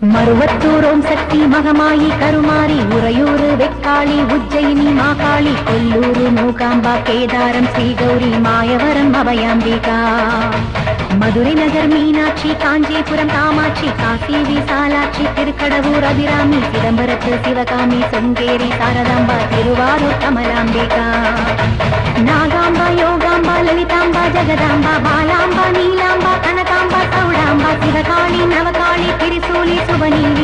மருவத்தூரோம் சக்தி மகமாயி Karumari Uraiyur Vekkali Ujjayini Mahakali கொல்லூரு Mookamba Kedaram Sri Gowri Mayavaram Abhayambika. Madurai நகர் Meenakshi Kanchipuram Kamakshi Kashi Visalakshi Thirukadavur Abirami சிதம்பரத்து Sivakami சொங்கேரி Sharadamba Thiruvarur Kamalambika. Nagamba Yogamba Lalithamba Jagadamba பாலாம்பா நீலா மணி